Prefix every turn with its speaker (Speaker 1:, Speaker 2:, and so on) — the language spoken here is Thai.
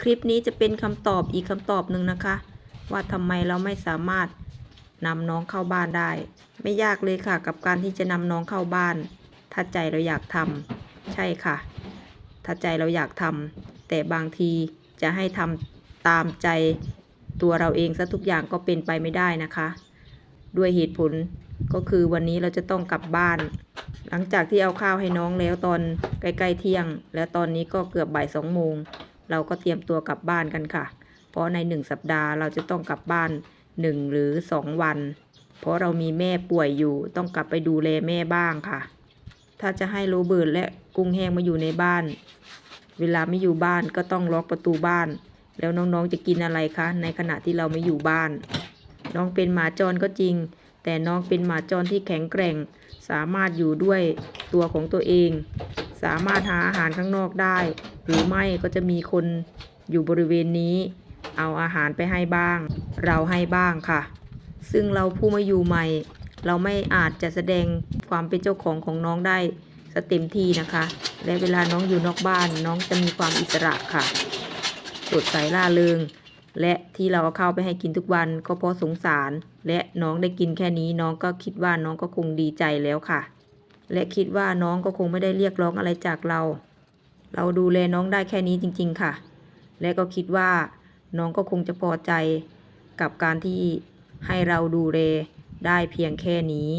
Speaker 1: คลิปนี้จะเป็นคำตอบอีกคำตอบหนึ่งนะคะ ว่าทำไมเราไม่สามารถนำน้องเข้าบ้านได้ ไม่ยากเลยค่ะ กับการที่จะนำน้องเข้าบ้าน ถ้าใจเราอยากทำใช่ค่ะ ถ้าใจเราอยากทำแต่บางทีจะให้ทำตามใจตัวเราเองซะทุกอย่างก็เป็นไปไม่ได้นะคะ ด้วยเหตุผลก็คือวันนี้เราจะต้องกลับบ้าน หลังจากที่เอาข้าวให้น้องแล้วตอนใกล้ๆเที่ยง แล้วตอนนี้ก็เกือบบ่ายสองโมง เราก็เตรียมตัวกลับบ้านกันค่ะ เพราะในหนึ่งสัปดาห์เราจะต้องกลับบ้านหนึ่งหรือสองวัน เพราะเรามีแม่ป่วยอยู่ต้องกลับไปดูแลแม่บ้างค่ะ ถ้าจะให้โรเบิร์ตและกุ้งแห้งมาอยู่ในบ้าน เวลาไม่อยู่บ้านก็ต้องล็อกประตูบ้าน แล้วน้องๆจะกินอะไรคะในขณะที่เราไม่อยู่บ้าน น้องเป็นหมาจรก็จริง แต่น้องเป็นหมาจรที่แข็งแกร่ง สามารถอยู่ด้วยตัวของตัวเอง สามารถหาอาหารข้างนอกได้ หรือไม่ก็จะมีคนอยู่บริเวณนี้ เอาอาหารไปให้บ้าง เราให้บ้างค่ะ ซึ่งเราผู้มาอยู่ใหม่ เราไม่อาจจะแสดงความเป็นเจ้าของของน้องได้สเต็มที่นะคะ และเวลาน้องอยู่นอกบ้าน น้องจะมีความอิสระค่ะสดใสล่าเริงและที่เราเข้าไปให้กินทุกวันก็เพราะสงสาร และน้องได้กินแค่นี้น้องก็คิดว่าน้องก็คงดีใจแล้วค่ะ และคิดว่าน้องก็คงไม่ได้เรียกร้องอะไรจากเรา เราดูแลน้องได้แค่นี้จริง ๆ ค่ะ และก็คิดว่า น้องก็คงจะพอใจกับการที่ให้เราดูแลได้เพียงแค่นี้